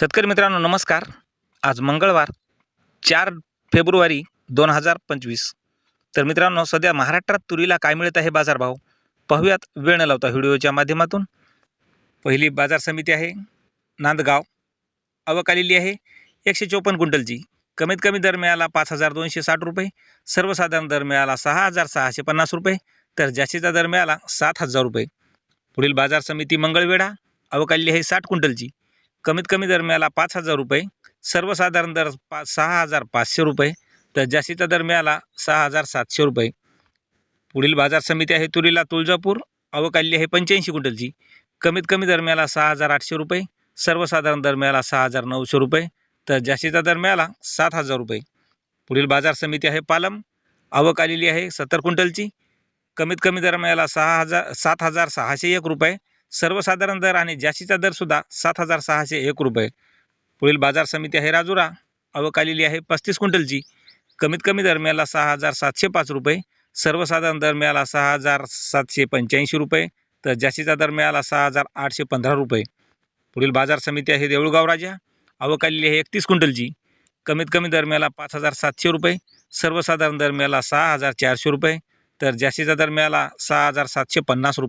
शेतकरी मित्रांनो नमस्कार. आज मंगळवार चार फेब्रुवारी दोन हजार पंचवीस. तर मित्रांनो सध्या महाराष्ट्रात तुरीला काय मिळत आहे बाजारभाव? पाहूयात वेळ न लावता व्हिडिओच्या माध्यमातून. पहिली बाजार समिती आहे नांदगाव. आवक आलेली आहे एकशे चोपन्न क्विंटलची. कमीत कमी दर मिळाला पाच हजार दोनशे साठ रुपये. सर्वसाधारण दर मिळाला सहा हजार सहाशे पन्नास रुपये. तर जास्तीचा दर मिळाला सात हजार रुपये. पुढील बाजार समिती मंगळवेढा. आवक आलेली आहे साठ क्विंटलची. कमीत कमी दर मिळाला पाच हजार रुपये. सर्वसाधारण दर पा सहा हजार पाचशे रुपये. तर जास्तीचा दर मिळाला सहा हजार सातशे रुपये. पुढील बाजार समिती आहे तुरीला तुळजापूर. अवकाली आहे पंच्याऐंशी क्विंटलची. कमीत कमी दर मिळाला सहा हजार आठशे रुपये. सर्वसाधारण दर मिळाला सहा हजार नऊशे रुपये. तर जास्तीचा दर मिळाला सात हजार रुपये. पुढील बाजार समिती आहे पालम. आवक आलेली आहे सत्तर क्विंटलची. कमीत कमी दर मिळाला सहा हजार सात हजार सहाशे एक रुपये. सर्वसाधारण दर आणि जास्तीचा दरसुद्धा सात हजार सहाशे एक रुपये. पुढील बाजार समिती आहे राजुरा. अवकालेली आहे पस्तीस क्विंटलची. कमीत कमी दर मिळाला सहा हजार सातशे पाच रुपये. सर्वसाधारण दर मिळाला सहा हजार सातशे पंच्याऐंशी रुपये. तर जास्तीचा दर मिळाला सहा हजार आठशे पंधरा रुपये. पुढील बाजार समिती आहे देऊळगाव राजा. आवक आहे एकतीस क्विंटलची. कमीत कमी दर मिळाला पाच हजार सातशे रुपये. सर्वसाधारण दर मिळाला सहा हजार चारशे रुपये. तर जास्तीचा दर मिळाला सहा हजार सातशे पन्नास रुपये.